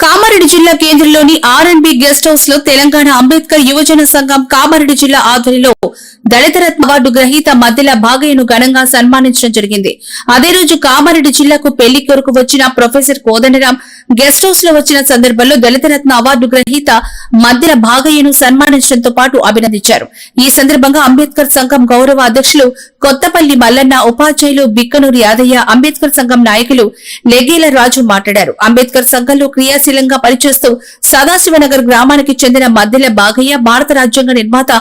కామ కామారెడ్డి జిల్లా కేంద్రంలోని are and B guest హౌస్లో తెలంగాణ అంబేద్కర్ యువజన సంఘం కామారెడ్డి జిల్లా ఆధ్వర్యంలో దళిత రత్న అవార్డు గ్రహీత మధ్యల భాగయ్యను ఘనంగా సన్మానించడం జరిగింది. అదే రోజు కామారెడ్డి జిల్లాకు పెళ్ళి కొరకు వచ్చిన ప్రొఫెసర్ కోదండరాం గెస్ట్ హౌస్లో వచ్చిన సందర్భంలో దళిత రత్న అవార్డు గ్రహీత మధ్యల భాగయ్యను సన్మానించడంతో పాటు అభినందించారు. ఈ సందర్భంగా అంబేద్కర్ సంఘం గౌరవ అధ్యక్షులు కొత్తపల్లి మల్లన్న ఉపాధ్యాయులు బిక్కనూరు యాదయ్య అంబేద్కర్ సంఘం నాయకులు లెగేల రాజు మాట్లాడారు. అంబేద్కర్ సంఘంలో క్రియాశీలంగా పనిచేస్తూ సదాశివనగర్ గ్రామానికి చెందిన మద్దెల బాగయ్య భారత రాజ్యాంగ నిర్మాత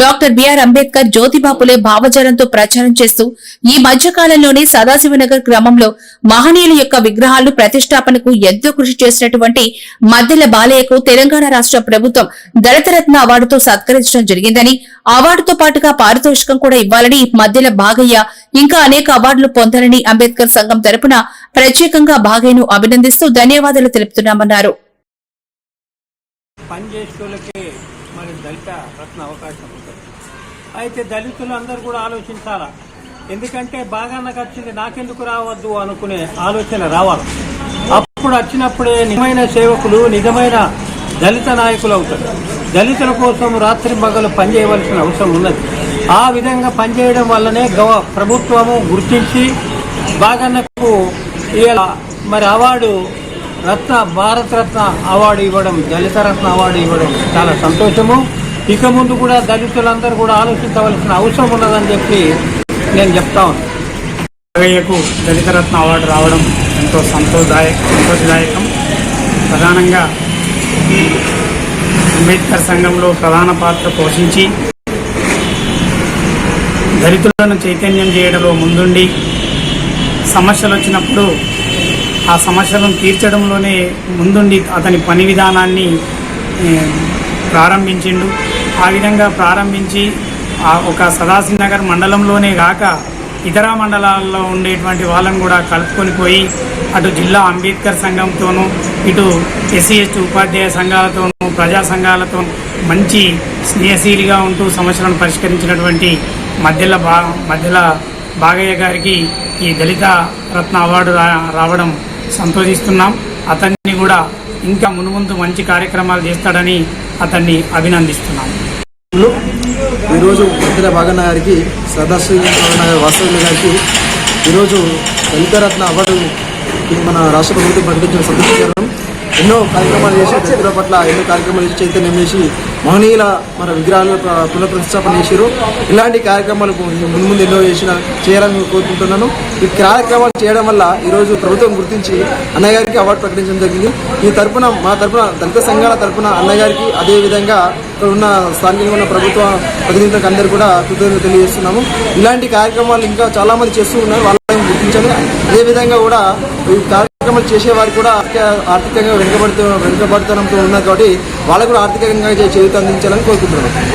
డాక్టర్ బిఆర్ అంబేద్కర్ జ్యోతిబాపులే భావజాలంతో ప్రచారం చేస్తూ ఈ మధ్య కాలంలోనే సదాశివనగర్ గ్రామంలో మహనీయుల యొక్క విగ్రహాలు ప్రతిష్టాపనకు ఎంతో కృషి చేసినటువంటి మద్దెల బాలయ్యకు తెలంగాణ రాష్ట్ర ప్రభుత్వం దళితరత్న అవార్డుతో సత్కరించడం జరిగిందని అవార్డుతో పాటుగా పారితోషికం కూడా ఇవ్వాలని మద్దెల బాగయ్య ఇంకా అనేక అవార్డులు పొందాలని అంబేద్కర్ సంఘం తరపున ప్రత్యేకంగా బాగయ్యను అభినందిస్తూ ధన్యవాదాలు తెలుపుతున్నామన్నారు. పనిచేసేటోళ్ళకే మరి దళిత రత్న అవకాశం ఉంటుంది. అయితే దళితులు అందరూ కూడా ఆలోచించాలా? ఎందుకంటే బాగా నాకు వచ్చింది నాకెందుకు రావద్దు అనుకునే ఆలోచన రావాలి. అప్పుడు వచ్చినప్పుడే నిజమైన సేవకులు నిజమైన దళిత నాయకులు అవుతారు. దళితుల కోసం రాత్రి మగలు పనిచేయవలసిన అవసరం ఉన్నది. ఆ విధంగా పనిచేయడం వల్లనే గవ ప్రభుత్వము గుర్తించి బాగన్నకు ఇలా మరి అవార్డు రత్న భారత రత్న అవార్డు ఇవ్వడం దళిత రత్న అవార్డు ఇవ్వడం చాలా సంతోషము. ఇక ముందు కూడా దళితులందరూ కూడా ఆలోచించవలసిన అవసరం ఉన్నదని చెప్పి నేను చెప్తా ఉన్నాను దళిత రత్న అవార్డు రావడం ఎంతో సంతోషదాయ సంతోషదాయకం. ప్రధానంగా అంబేద్కర్ సంఘంలో ప్రధాన పాత్ర పోషించి దళితులను చైతన్యం చేయడంలో ముందుండి సమస్యలు వచ్చినప్పుడు ఆ సమస్యలను తీర్చడంలోనే ముందుండి అతని పని విధానాన్ని ప్రారంభించిండు. ఆ విధంగా ప్రారంభించి ఆ ఒక సదాశివనగర్ మండలంలోనే కాక ఇతర మండలాల్లో ఉండేటువంటి వాళ్ళని కూడా కలుపుకొని పోయి అటు జిల్లా అంబేద్కర్ సంఘంతోనూ ఇటు ఎస్సీ ఎస్టీ ఉపాధ్యాయ సంఘాలతోనూ ప్రజా సంఘాలతో మంచి స్నేహశీలిగా ఉంటూ సమస్యలను పరిష్కరించినటువంటి మధ్యల బా మధ్యల బాగయ్య గారికి ఈ దళిత రత్న అవార్డు రా- రావడం సంతోషిస్తున్నాం. అతన్ని కూడా ఇంకా మునుముందు మంచి కార్యక్రమాలు చేస్తాడని అతన్ని అభినందిస్తున్నాం. ఈరోజు మంత్రి భాగన్న గారికి సదాశివ నగర్ గారికి ఈరోజు లలితరత్న అవార్డు మన రాష్ట్ర ప్రభుత్వం ప్రకటించిన సంతోషకరం ఎన్నో కార్యక్రమాలు చేసి దళితుల పట్ల ఎన్నో కార్యక్రమాలు చేసి చైతన్యం చేసి మహనీయుల మన విగ్రహాలు ప్ర- పునఃప్రతిష్టాపన చేశారు ఇలాంటి కార్యక్రమాలు ముందు ముందు ఎన్నో చేసిన చేయాలని కోరుకుంటున్నాను. ఈ కార్యక్రమాలు చేయడం వల్ల ఈరోజు ప్రభుత్వం గుర్తించి అన్నగారికి అవార్డు ప్రకటించడం జరిగింది. ఈ తరపున మా తరపున దళిత సంఘాల తరపున అన్నగారికి అదేవిధంగా ఇక్కడ ఉన్న స్థానికంగా ఉన్న ప్రభుత్వ ప్రతినిధులకు అందరూ కూడా కృతజ్ఞతలు తెలియజేస్తున్నాము. ఇలాంటి కార్యక్రమాలు ఇంకా చాలామంది చేస్తూ ఉన్నారు. వాళ్ళని గుర్తించాలి అదే విధంగా కూడా ఈ కార్యక్రమాలు చేసేవారు కూడా ఆర్థిక- ఆర్థికంగా వెనుకబడుతూ వెనుకబడుతనంతో ఉన్నారు కాబట్టి వాళ్ళకు కూడా ఆర్థికంగా చేయూత అందించాలని కోరుకుంటున్నాను